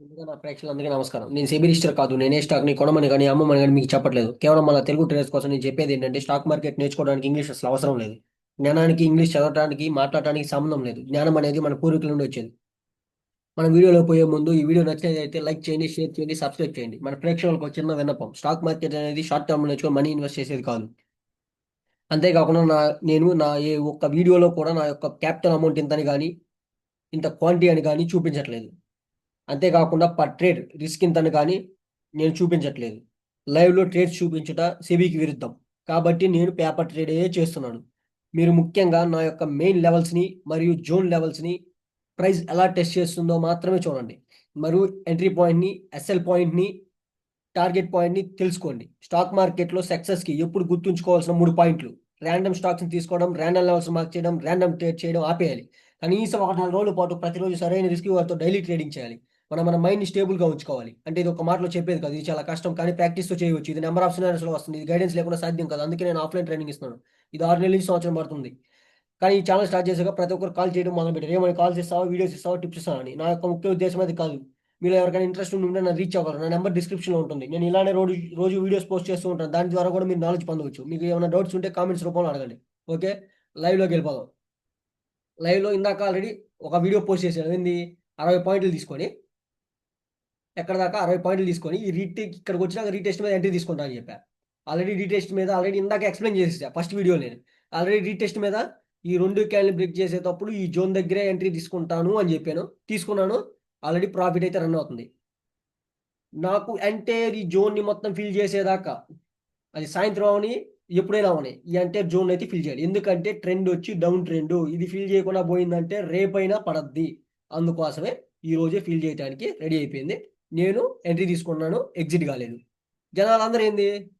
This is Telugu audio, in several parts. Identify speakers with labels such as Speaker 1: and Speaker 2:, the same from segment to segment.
Speaker 1: ముందుగా నా ప్రేక్షకులందరికీ నమస్కారం. నేను సెబీ రిజిస్టర్ కాదు నేనే స్టాక్ని కొనమని కానీ అమ్మమని కానీ మీకు చెప్పట్లేదు. కేవలం మన తెలుగు ట్రేడర్స్ కోసం నేను చెప్పేది ఏంటంటే స్టాక్ మార్కెట్ నేర్చుకోవడానికి ఇంగ్లీష్ అసలు అవసరం లేదు. జ్ఞానానికి ఇంగ్లీష్ చదవడానికి మాట్లాడటానికి సంబంధం లేదు. జ్ఞానం అనేది మన పూర్వీకుల నుండి వచ్చేది. మన వీడియోలో పోయే ముందు ఈ వీడియో నచ్చినట్లయితే లైక్ చేయండి షేర్ చేయండి సబ్స్క్రైబ్ చేయండి. మన ప్రేక్షకులకు చిన్న విన్నపం. స్టాక్ మార్కెట్ అనేది షార్ట్ టర్మ్ నేర్చుకొని మనీ ఇన్వెస్ట్ చేసేది కాదు. అంతేకాకుండా నా నేను నా ఏ ఒక్క వీడియోలో కూడా నా యొక్క క్యాపిటల్ అమౌంట్ ఇంతని కానీ ఇంత క్వాంటిటీ అని కానీ చూపించట్లేదు. అంతేకాకుండా పర్ ట్రేడ్ రిస్క్ ఇంతను కానీ నేను చూపించట్లేదు. లైవ్లో ట్రేడ్స్ చూపించుట సెబీకి విరుద్ధం. కాబట్టి నేను పేపర్ ట్రేడే చేస్తున్నాను. మీరు ముఖ్యంగా నా యొక్క మెయిన్ లెవెల్స్ని మరియు జోన్ లెవెల్స్ని ప్రైస్ ఎలా టెస్ట్ చేస్తుందో మాత్రమే చూడండి. మరియు ఎంట్రీ పాయింట్ని ఎస్ఎల్ పాయింట్ని టార్గెట్ పాయింట్ని తెలుసుకోండి. స్టాక్ మార్కెట్లో సక్సెస్కి ఎప్పుడు గుర్తుంచుకోవాల్సిన మూడు పాయింట్లు. ర్యాండమ్ స్టాక్స్ని తీసుకోవడం ర్యాండమ్ లెవెల్స్ మార్క్ చేయడం ర్యాండమ్ ట్రేడ్ చేయడం ఆపేయాలి. కనీసం ఒక నాలుగు రోజుల పాటు ప్రతిరోజు సరైన రిస్క్ వారితో డైలీ ట్రేడింగ్ చేయాలి. మనం మన మైండ్ని స్టేబుల్గా ఉంచుకోవాలి. అంటే ఇది ఒక మాటలో చెప్పేది కాదు ఇది చాలా కష్టం కానీ ప్రాక్టీస్తో చేయవచ్చు. ఇది నెంబర్ ఆఫ్ సినారీస్లో వస్తుంది ఇది గైడెన్స్ లేకుండా సాధ్యం కాదు. అందుకే నేను ఆఫ్లైన్ ట్రైనింగ్ ఇస్తున్నాను. ఇది ఆరు నెలల నుంచి సంవత్సరం పడుతుంది. కానీ ఈ ఛానల్ స్టార్ట్ చేసాక ప్రతి ఒక్కరు కాల్ చేయడం మొదలు పెట్టారు ఏమైనా కాల్స్ ఇస్తావా వీడియోస్ ఇస్తావా టిప్స్ ఇస్తావా అని. నా యొక్క ముఖ్య ఉద్దేశం అది కాదు. మీరు ఎవరికైనా ఇంట్రెస్ట్ ఉంటే నా రీచ్ అవ్వాలి నా నెంబర్ డిస్క్రిప్షన్లో ఉంటుంది. నేను ఇలానే రోజు రోజు వీడియోస్ పోస్ట్ చేస్తూ ఉంటాను. దాని ద్వారా కూడా మీరు నాలెడ్జ్ పొందవచ్చు. మీకు ఏమైనా డౌట్స్ ఉంటే కామెంట్స్ రూపంలో అడగండి. ఓకే? లైవ్లోకి వెళ్ళిపోదాం. లైవ్లో ఇందాక ఆల్రెడీ ఒక వీడియో పోస్ట్ చేశాను ఏంది అరవై పాయింట్లు తీసుకొని. ఎక్కడ దాకా అరవై పాయింట్లు తీసుకొని ఈ రీటే ఇక్కడికి వచ్చినాక రీటెస్ట్ మీద ఎంట్రీ తీసుకుంటా అని చెప్పా. ఆల్రెడీ రీటెస్ట్ మీద ఆల్రెడీ ఇందాక ఎక్స్ప్లెయిన్ చేసేసా ఫస్ట్ వీడియో నేను. ఆల్రెడీ రీటెస్ట్ మీద ఈ రెండు క్యాన్లు బ్రేక్ చేసేటప్పుడు ఈ జోన్ దగ్గరే ఎంట్రీ తీసుకుంటాను అని చెప్పాను. తీసుకున్నాను ఆల్రెడీ ప్రాఫిట్ అయితే రన్ అవుతుంది. నాకు ఎంటైర్ ఈ జోన్ని మొత్తం ఫిల్ చేసేదాకా అది సాయంత్రం అవని ఎప్పుడైనా అవని ఈ ఎంటైర్ జోన్ అయితే ఫిల్ చేయాలి. ఎందుకంటే ట్రెండ్ వచ్చి డౌన్ ట్రెండ్ ఇది ఫిల్ చేయకుండా పోయిందంటే రేపైనా పడద్ది. అందుకోసమే ఈ రోజే ఫిల్ చేయడానికి రెడీ అయిపోయింది. నేను ఎంట్రీ తీసుకున్నాను ఎగ్జిట్ కాలేదు. జనాలు అందరూ ఏంది?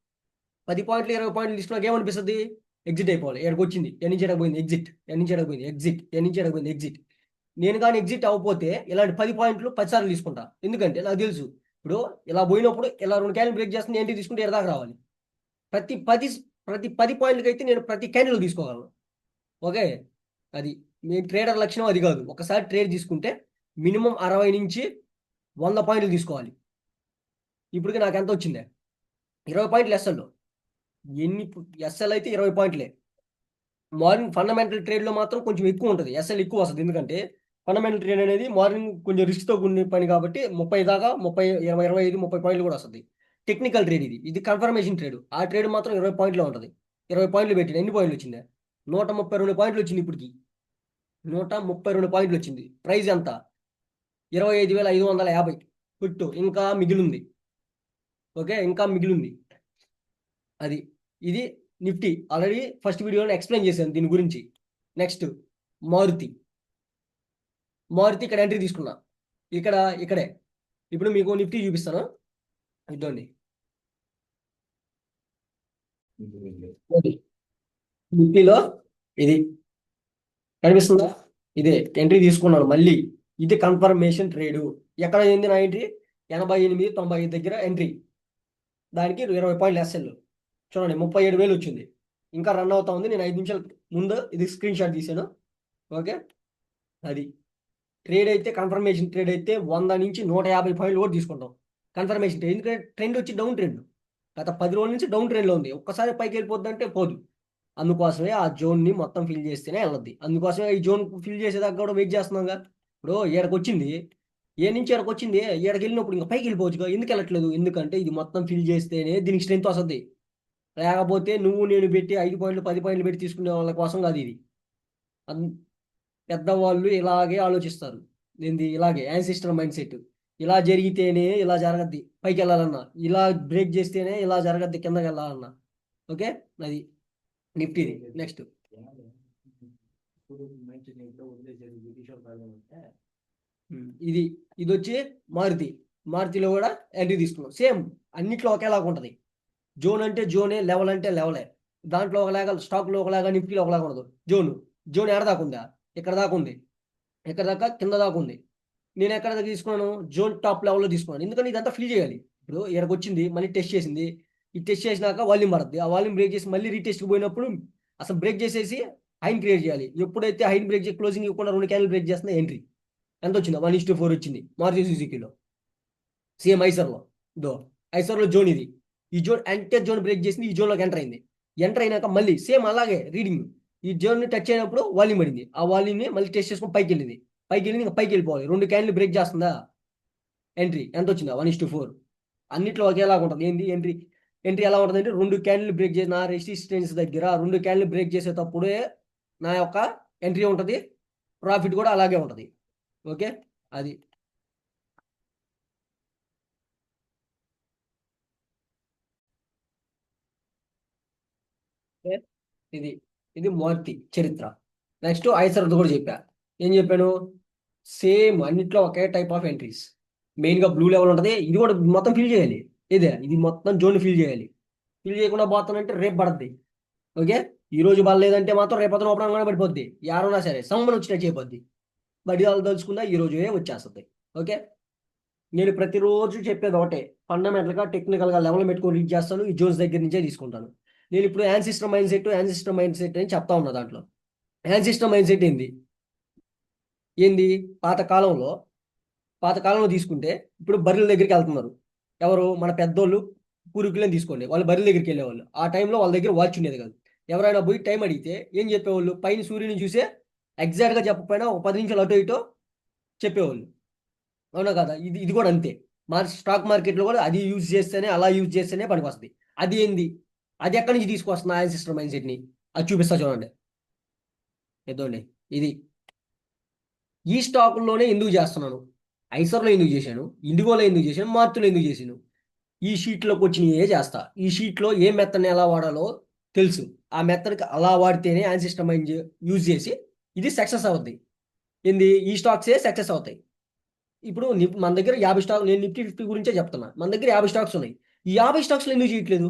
Speaker 1: పది పాయింట్లు ఇరవై పాయింట్లు తీసుకున్నాక ఏమనిపిస్తుంది? ఎగ్జిట్ అయిపోవాలి. ఎక్కడికి వచ్చింది. ఎన్ని నుంచి పోయింది? ఎగ్జిట్ ఎన్ని నుంచి పోయింది? ఎగ్జిట్ ఎన్ని నుంచి పోయింది? ఎగ్జిట్ నేను కానీ ఎగ్జిట్ అవ్వకపోతే ఇలాంటి పది పాయింట్లు పదిసార్లు తీసుకుంటా. ఎందుకంటే నాకు తెలుసు. ఇప్పుడు ఇలా పోయినప్పుడు ఇలా రెండు క్యాన్లు బ్రేక్ చేస్తుంది ఏంటి తీసుకుంటే ఎడదాకా రావాలి. ప్రతి పది ప్రతి పది పాయింట్లకి అయితే నేను ప్రతి క్యాన్లు తీసుకోగలను. ఓకే? అది. మీ ట్రేడర్ లక్షణం అది కాదు. ఒకసారి ట్రేడ్ తీసుకుంటే మినిమం అరవై నుంచి వంద పాయింట్లు తీసుకోవాలి. ఇప్పటికి నాకు ఎంత వచ్చిందే? ఇరవై పాయింట్లు ఎస్ఎల్లో ఎన్ని ఎస్ఎల్ అయితే ఇరవై పాయింట్లే. మార్నింగ్ ఫండమెంటల్ ట్రేడ్లో మాత్రం కొంచెం ఎక్కువ ఉంటుంది. ఎస్ఎల్ ఎక్కువ వస్తుంది. ఎందుకంటే ఫండమెంటల్ ట్రేడ్ అనేది మార్నింగ్ కొంచెం రిస్క్తో కూడిన పని కాబట్టి ముప్పై దాకా ముప్పై ఇరవై ఇరవై ఐదు ముప్పై పాయింట్లు కూడా వస్తుంది. టెక్నికల్ ట్రేడ్ ఇది. ఇది కన్ఫర్మేషన్ ట్రేడ్. ఆ ట్రేడ్ మాత్రం ఇరవై పాయింట్లో ఉంటుంది. ఇరవై పాయింట్లు పెట్టిన ఎన్ని పాయింట్లు వచ్చింది? నూట ముప్పై రెండు పాయింట్లు వచ్చింది ఇప్పటికి. నూట ముప్పై రెండు పాయింట్లు వచ్చింది. ప్రైస్ ఎంత? ఇరవై ఐదు వేల ఐదు వందల యాభై. పుట్టు. ఇంకా మిగిలింది. ఓకే? ఇంకా మిగిలింది. అది. ఇది నిఫ్టీ. ఆల్రెడీ ఫస్ట్ వీడియోలో ఎక్స్ప్లెయిన్ చేశాను దీని గురించి. నెక్స్ట్ మారుతి. మారుతి ఇక్కడ ఎంట్రీ తీసుకున్నా. ఇక్కడ ఇక్కడే. ఇప్పుడు మీకు నిఫ్టీ చూపిస్తాను. ఇదండి నిఫ్టీలో ఇది. కనిపిస్తుందా? ఇదే. ఎంట్రీ తీసుకున్నాను. మళ్ళీ. ఇది కన్ఫర్మేషన్ ట్రేడు ఎక్కడ అయింది నా ఎంట్రీ ఎనభై ఎనిమిది తొంభై ఐదు దగ్గర ఎంట్రీ దానికి ఇరవై పాయింట్లు ఎస్ఎల్ చూడండి ముప్పై ఏడు వేలు వచ్చింది. ఇంకా రన్ అవుతా ఉంది. నేను ఐదు నిమిషాల ముందు ఇది స్క్రీన్ షాట్ తీసాను ఓకే? అది. ట్రేడ్ అయితే కన్ఫర్మేషన్ ట్రేడ్ అయితే వంద నుంచి నూట యాభై పాయింట్లు కూడా తీసుకుంటాం. కన్ఫర్మేషన్ ట్రేడ్ ఎందుకంటే ట్రెండ్ వచ్చి డౌన్ ట్రెండ్ గత పది రోజుల నుంచి డౌన్ ట్రెండ్లో ఉంది. ఒక్కసారి పైకి వెళ్ళిపోద్ది అంటే పోదు. అందుకోసమే ఆ జోన్ని మొత్తం ఫిల్ చేస్తేనే వెళ్ళద్ది. అందుకోసమే ఈ జోన్ ఫిల్ చేసేదాకా కూడా వెయిట్ చేస్తున్నాం కదా. ఇప్పుడు ఏడకి వచ్చింది ఏ నుంచి ఎక్కడికి వచ్చింది ఏడకి వెళ్ళినప్పుడు ఇంకా పైకి వెళ్ళిపోవచ్చు ఎందుకు వెళ్ళట్లేదు? ఎందుకంటే ఇది మొత్తం ఫిల్ చేస్తేనే దీనికి స్ట్రెంత్ వస్తుంది. లేకపోతే నువ్వు నేను పెట్టి ఐదు పాయింట్లు పది పాయింట్లు పెట్టి తీసుకునే వాళ్ళ కోసం కాదు ఇది. పెద్దవాళ్ళు ఇలాగే ఆలోచిస్తారు. ఏంది? ఇలాగే యాన్సిస్టర్ మైండ్ సెట్ ఇలా జరిగితేనే ఇలా జరగద్ది పైకి వెళ్ళాలన్నా. ఇలా బ్రేక్ చేస్తేనే ఇలా జరగద్ది కిందకి వెళ్ళాలన్నా. ఓకే? అది నిఫ్టీది నెక్స్ట్. ఇది ఇది వచ్చి మారుతి. మారుతిలో కూడా ఎంట్రీ తీసుకున్నాం. సేమ్ అన్నిట్లో ఒకేలాగా ఉంటుంది. జోన్ అంటే జోనే లెవెల్ అంటే లెవెలే దాంట్లో ఒకలాగా స్టాక్లో ఒకలాగా నిఫ్టీలో ఒకలాగా ఉండదు. జోన్ జోన్ ఎక్కడ దాకా ఉందా? ఇక్కడ దాకా ఉంది. ఎక్కడ దాకా? కింద దాకా ఉంది. నేను ఎక్కడ దాకా తీసుకున్నాను? జోన్ టాప్ లెవెల్లో తీసుకున్నాను. ఎందుకంటే ఇదంతా ఫిల్ చేయాలి. ఇప్పుడు ఇక్కడికి వచ్చింది మళ్ళీ టెస్ట్ చేసింది. ఈ టెస్ట్ చేసినాక వాల్యూమ్ పడుతుంది ఆ వాల్యూమ్ బ్రేక్ చేసి మళ్ళీ రీటెస్ట్కి పోయినప్పుడు అసలు బ్రేక్ చేసేసి హైన్ క్రియేట్ చేయాలి. ఎప్పుడైతే హైన్ బ్రేక్ చేసి క్లోజింగ్ ఇవ్వకుండా రెండు క్యాన్లు బ్రేక్ చేస్తున్నా ఎంట్రీ ఎంత వచ్చింది వన్ ఇస్ ఫోర్ వచ్చింది. మారుతి సుజుకిలో. సేమ్ ఐసర్లో. దో ఐసర్లో జోన్ ఇది. ఈ జోన్ ఎంటర్ జోన్ బ్రేక్ చేసింది ఈ జోన్లోకి ఎంటర్ అయింది. ఎంటర్ అయినాక మళ్ళీ సేమ్ అలాగే రీడింగ్. ఈ జోన్ని టచ్ అయినప్పుడు వాల్యూమ్ పడింది. ఆ వాల్యూమ్ని మళ్ళీ టెస్ట్ చేసుకుని పైకి వెళ్ళింది. పైకి వెళ్ళింది ఇంకా పైకి వెళ్ళిపోవాలి. రెండు క్యాన్లు బ్రేక్ చేస్తుందా? ఎంట్రీ ఎంత వచ్చిందా వన్ ఇస్ టు ఫోర్. అన్నిట్లో ఒకేలాగా ఉంటుంది. ఏంది? ఎంట్రీ. ఎంట్రీ ఎలా ఉంటుంది అంటే రెండు క్యాన్లు బ్రేక్ చేసి నా రెసిస్టెన్స్ దగ్గర రెండు క్యాన్లు బ్రేక్ చేసేటప్పుడే నా యొక్క ఎంట్రీ ఉంటుంది. ప్రాఫిట్ కూడా అలాగే ఉంటుంది. ఓకే? అది. ఇది. ఇది మొదటి చరిత్ర. నెక్స్ట్ ఐసర్ కూడా చెప్పా. ఏం చెప్పాను? సేమ్ అన్నిట్లో ఒకే టైప్ ఆఫ్ ఎంట్రీస్. మెయిన్గా బ్లూ లెవెల్ ఉంటుంది. ఇది కూడా మొత్తం ఫిల్ చేయాలి. ఇదే ఇది మొత్తం జోన్ ఫిల్ చేయాలి. ఫిల్ చేయకుండా పోతానంటే రేపు పడుద్ది. ఓకే? ఈ రోజు పడలేదంటే మాత్రం రేపు అతను ఓపెన్ పడిపోద్ది. యారున్నా సరే సమ్మని వచ్చినట్టు చేయబోద్ది. బడి వాళ్ళు ఈ రోజు వచ్చేస్తుంది? ఓకే? నేను ప్రతిరోజు చెప్పేది ఒకటే. ఫండమెంటల్గా టెక్నికల్గా లెవెల్ పెట్టుకొని రీడ్ చేస్తాను. ఈ జోన్స్ దగ్గర నుంచే తీసుకుంటాను. నేను ఇప్పుడు ancestor mind set ancestor mind set అని చెప్తా ఉన్నా దాంట్లో. యాన్సిస్టర్ మైండ్ సెట్ ఏంది? ఏంది పాతకాలంలో పాతకాలంలో తీసుకుంటే ఇప్పుడు బర్రెల దగ్గరికి వెళ్తున్నారు. ఎవరు? మన పెద్దోళ్ళు పూర్వీకులని తీసుకోండి. వాళ్ళు బర్రెల దగ్గరికి వెళ్ళేవాళ్ళు. ఆ టైంలో వాళ్ళ దగ్గర వాచ్ ఉండేది కాదు. ఎవరైనా పోయి టైం అడిగితే ఏం చెప్పేవాళ్ళు? పైన సూర్యుని చూసే ఎగ్జాక్ట్గా చెప్పకపోయినా ఒక పది నిమిషాలు అటు ఇటో చెప్పేవాళ్ళు. అవునా కదా? ఇది ఇది కూడా అంతే. మా స్టాక్ మార్కెట్లో కూడా అది యూజ్ చేస్తేనే అలా యూజ్ చేస్తేనే పనికి వస్తుంది అది ఏంది? అది ఎక్కడి నుంచి తీసుకొస్తుంది ఆయన సిస్టర్ మైండ్ సెట్ని అది చూపిస్తా చూడండి. ఎదోండి ఇది. ఈ స్టాకుల్లోనే ఎందుకు చేస్తున్నాను? ఐసర్లో ఎందుకు చేశాను? ఇండిగోలో ఎందుకు చేశాను? మార్తులో ఎందుకు చేశాను? ఈ షీట్లోకి వచ్చినయే చేస్తా. ఈ షీట్లో ఏ మెత్తని ఎలా వాడాలో తెలుసు. ఆ మెత్తడికి అలా వాడితేనే ఆన్సిస్టమ్ యూజ్ చేసి ఇది సక్సెస్ అవుద్ది. ఏంది? ఈ స్టాక్సే సక్సెస్ అవుతాయి. ఇప్పుడు మన దగ్గర యాభై స్టాక్ నేను నిఫ్టీ ఫిఫ్టీ గురించే చెప్తున్నా. మన దగ్గర యాభై స్టాక్స్ ఉన్నాయి. ఈ యాభై స్టాక్స్లో ఎందుకు చేయట్లేదు?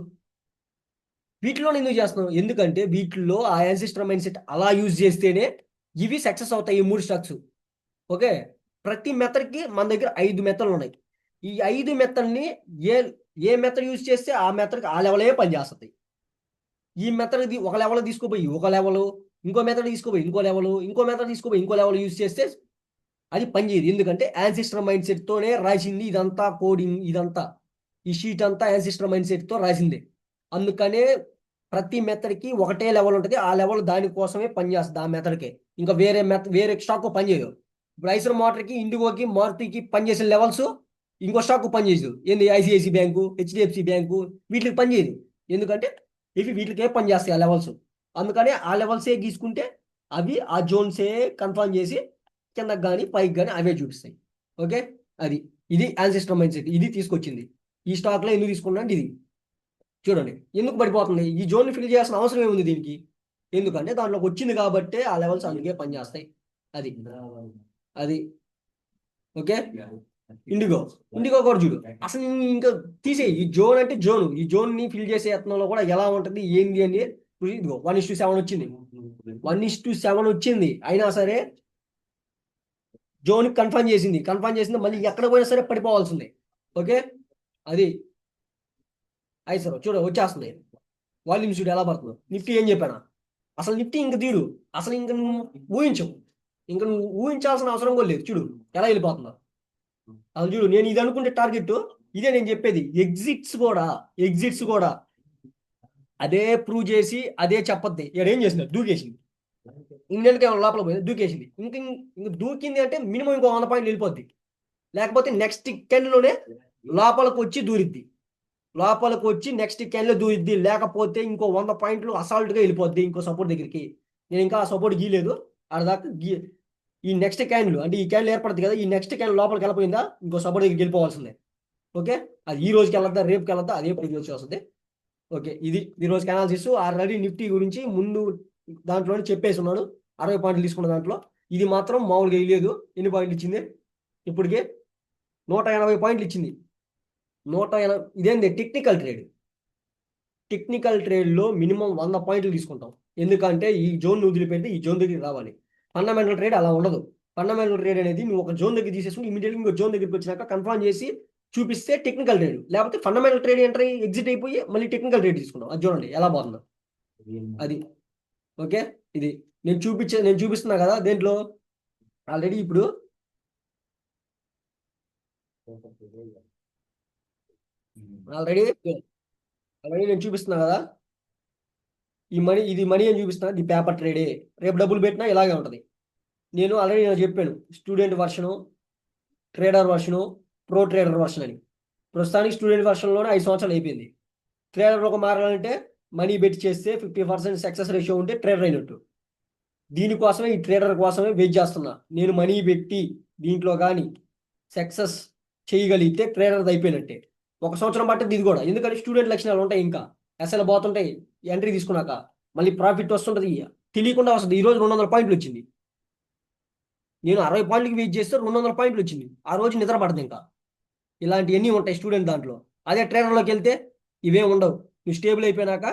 Speaker 1: వీటిలో ఎందుకు చేస్తున్నాం ఎందుకంటే వీటిల్లో ఆ యాన్సిస్టర్ మైండ్ సెట్ అలా యూజ్ చేస్తేనే ఇవి సక్సెస్ అవుతాయి ఈ మూడు స్టాక్స్ ఓకే? ప్రతి మెథడ్కి మన దగ్గర ఐదు మెథడ్లు ఉన్నాయి. ఈ ఐదు మెథడ్ని ఏ ఏ మెథడ్ యూజ్ చేస్తే ఆ మెథడ్కి ఆ లెవెలే పనిచేస్తుంది? ఈ మెథడ్ ఒక లెవెల్ తీసుకోపోయి ఒక లెవెల్ ఇంకో మెథడ్ తీసుకోపోయి ఇంకో లెవెల్ ఇంకో మెథడ్ తీసుకోపోయి ఇంకో లెవెల్ యూజ్ చేస్తే అది పనిచేయదు ఎందుకంటే యాన్సిస్టర్ మైండ్ సెట్తోనే రాసింది ఇదంతా కోడింగ్ ఇదంతా. ఈ షీట్ అంతా యాన్సిస్టర్ మైండ్ సెట్తో రాసిందే. అందుకనే ప్రతి మెథడ్కి ఒకటే లెవెల్ ఉంటుంది. ఆ లెవెల్ దానికోసమే పనిచేస్తుంది ఆ మెథడ్కే ఇంకా వేరే మెథడ్ వేరే స్టాక్ పనిచేయదు ఇప్పుడు ఐసర్ మోటార్కి ఇండిగోకి మారుతికి పనిచేసే లెవెల్స్ ఇంకో స్టాక్ పనిచేయదు ఏంది? ఐసిఐసి బ్యాంకు హెచ్డిఎఫ్సి బ్యాంకు వీటికి పనిచేయదు ఎందుకంటే ఇవి వీటికే పనిచేస్తాయి ఆ లెవెల్స్ అందుకనే ఆ లెవెల్సే గీసుకుంటే అవి ఆ జోన్సే కన్ఫర్మ్ చేసి కిందకి కానీ పైకి కానీ అవే చూపిస్తాయి. ఓకే? అది. ఇది యాన్సిస్టర్ మైండ్ సెట్ ఇది తీసుకొచ్చింది. ఈ స్టాక్లో ఎందుకు తీసుకున్నా అంటే ఇది. చూడండి. ఎందుకు పడిపోతుంది? ఈ జోన్ ఫిల్ చేయాల్సిన అవసరం ఏముంది దీనికి? ఎందుకంటే దాంట్లోకి వచ్చింది కాబట్టి ఆ లెవెల్స్ అందుకే పనిచేస్తాయి. అది. అది. ఓకే? ఇండిగో ఇండిగో కూడా చూడు. అసలు ఇంకా తీసేయి. ఈ జోన్ అంటే జోన్ ఈ జోన్ని ఫిల్ చేసే యత్నంలో కూడా ఎలా ఉంటుంది? ఏంది అని ఇదిగో వన్ ఇస్ టు సెవెన్ వచ్చింది. వన్ ఇస్ టు సెవెన్ వచ్చింది. అయినా సరే జోన్ కన్ఫర్మ్ చేసింది. కన్ఫర్మ్ చేసింది. మళ్ళీ ఎక్కడ పోయినా సరే పడిపోవాల్సిందే. ఓకే? అది. అయి సార్ చూడు వచ్చేస్తుంది. వాల్యూమ్ చూడు ఎలా పడుతుందో. నిఫ్టీ ఏం చెప్పానా? అసలు నిఫ్టీ ఇంక తీడు అసలు ఇంక నువ్వు ఊహించవు. ఇంక నువ్వు ఊహించాల్సిన అవసరం కూడా లేదు. చూడు ఎలా వెళ్ళిపోతుందో. అసలు చూడు నేను ఇది అనుకుంటే టార్గెట్ ఇదే నేను చెప్పేది. ఎగ్జిట్స్ కూడా. ఎగ్జిట్స్ కూడా. అదే ప్రూవ్ చేసి అదే చెప్పద్ది. ఇక్కడ ఏం చేసింది దూకేసింది ఇంగ్లాండ్ కేవలం లోపల పోయింది దూకేసింది ఇంక ఇంక దూకింది అంటే మినిమం ఇంకో వంద పాయింట్లు వెళ్ళిపోద్ది లేకపోతే నెక్స్ట్ కెన్లోనే లోపలికి వచ్చి దూరిద్ది. లోపలికి వచ్చి నెక్స్ట్ కెన్లో దూరిద్ది. లేకపోతే ఇంకో వంద పాయింట్లు అసాల్ట్గా వెళ్ళిపోద్ది ఇంకో సపోర్ట్ దగ్గరికి. నేను ఇంకా ఆ సపోర్ట్ గీయలేదు. ఆడదాకా గీ ఈ నెక్స్ట్ క్యాన్లు అంటే ఈ క్యాన్లు ఏర్పడుతుంది కదా ఈ నెక్స్ట్ క్యాన్ లోపలికి వెళ్ళిపోయిందా? ఇంకో సపోర్ట్ దగ్గరికి వెళ్ళిపోవాల్సిందే. ఓకే? అది ఈ రోజుకి వెళ్ళద్దా? రేపుకి వెళ్ళద్దా? అదే ఇప్పుడు వచ్చి వస్తుంది ఓకే ఇది ఈరోజు అనాలిసిస్ ఆల్రెడీ నిఫ్టీ గురించి ముందు దాంట్లోనే చెప్పేసి ఉన్నాడు అరవై పాయింట్లు తీసుకున్న దాంట్లో. ఇది మాత్రం మామూలుగా ఇవ్వలేదు ఎన్ని పాయింట్లు ఇచ్చింది? ఇప్పటికే నూట ఎనభై పాయింట్లు ఇచ్చింది. నూట ఎనభై ఇదేంది? టెక్నికల్ ట్రేడ్ టెక్నికల్ ట్రేడ్లో మినిమం వంద పాయింట్లు తీసుకుంటాం. ఎందుకంటే ఈ జోన్ వదిలిపెట్టి ఈ జోన్ దగ్గరికి రావాలి. ఫండమెంటల్ ట్రేడ్ అలా ఉండదు. ఫండమెంటల్ ట్రేడ్ అనేది నువ్వు ఒక జోన్ దగ్గర తీసేసుకుని ఇమీడియట్గా ఇంకో జోన్ దగ్గరికి వచ్చినాక కన్ఫర్మ్ చేసి చూపిస్తే టెక్నికల్ ట్రేడ్ లేకపోతే ఫండమెంటల్ ట్రేడ్ ఎంటర్ ఎగ్జిట్ అయిపోయి మళ్ళీ టెక్నికల్ ట్రేడ్ తీసుకున్నాం అది చూడండి ఎలా బాగుందో. అది. ఓకే? ఇది. నేను చూపించే నేను చూపిస్తున్నా కదా దేంట్లో? ఆల్రెడీ ఇప్పుడు ఆల్రెడీ ఆల్రెడీ నేను చూపిస్తున్నా కదా. ఈ మనీ ఇది మనీ అని చూపిస్తున్నా ఇది పేపర్ ట్రేడే రేపు డబ్బులు పెట్టినా ఇలాగే ఉంటుంది. నేను ఆల్రెడీ నేను చెప్పాను student version trader version pro trader version అని. ప్రస్తుతానికి స్టూడెంట్ వర్షన్లోనే ఐదు సంవత్సరాలు అయిపోయింది. ట్రేడర్లోకి మారాలంటే మనీ పెట్టి చేస్తే ఫిఫ్టీ పర్సెంట్ సక్సెస్ రేషియో ఉంటే ట్రేడర్ అయినట్టు. దీనికోసమే ఈ ట్రేడర్ కోసమే వెయిట్ చేస్తున్నా. నేను మనీ పెట్టి దీంట్లో కానీ సక్సెస్ చేయగలిగితే ట్రేడర్ అయిపోయినట్టే. ఒక సంవత్సరం పట్టింది ఇది కూడా. ఎందుకంటే స్టూడెంట్ లక్షణాలు ఉంటాయి ఇంకా. ఎస్ఎల్ పోతుంటాయి ఎంట్రీ తీసుకున్నాక. మళ్ళీ ప్రాఫిట్ వస్తుంటుంది తెలియకుండా వస్తుంది. ఈరోజు రెండు వందల పాయింట్లు వచ్చింది. నేను అరవై పాయింట్లకి వెయిట్ చేస్తే రెండు వందల పాయింట్లు వచ్చింది. ఆ రోజు నిద్ర పడదు ఇంకా. ఇలాంటివన్నీ ఉంటాయి స్టూడెంట్ దాంట్లో. అదే ట్రైనర్లోకి వెళ్తే ఇవే ఉండవు. నువ్వు స్టేబుల్ అయిపోయినాక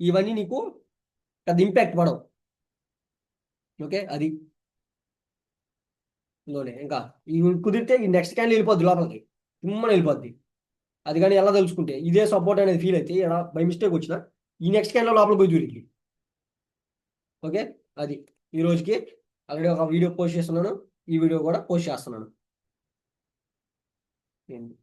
Speaker 1: ఇవన్నీ నీకు పెద్ద ఇంపాక్ట్ పడవు. ఓకే అది. లోనే ఇంకా ఇవి కుదిరితే ఈ నెక్స్ట్ క్యాన్ వెళ్ళిపోద్ది లోపలికి. తిమ్మని వెళ్ళిపోద్ది. అది కానీ ఎలా తెలుసుకుంటే ఇదే సపోర్ట్ అనేది ఫీల్ అయితే ఇలా బై మిస్టేక్ వచ్చిన ఈ నెక్స్ట్ క్యాన్లో లోపల పోయి దూరికి ఓకే అది. ఈ రోజుకి ఆల్రెడీ ఒక వీడియో పోస్ట్ చేస్తున్నాను. ఈ వీడియో కూడా పోస్ట్ చేస్తున్నాను. ఏంది?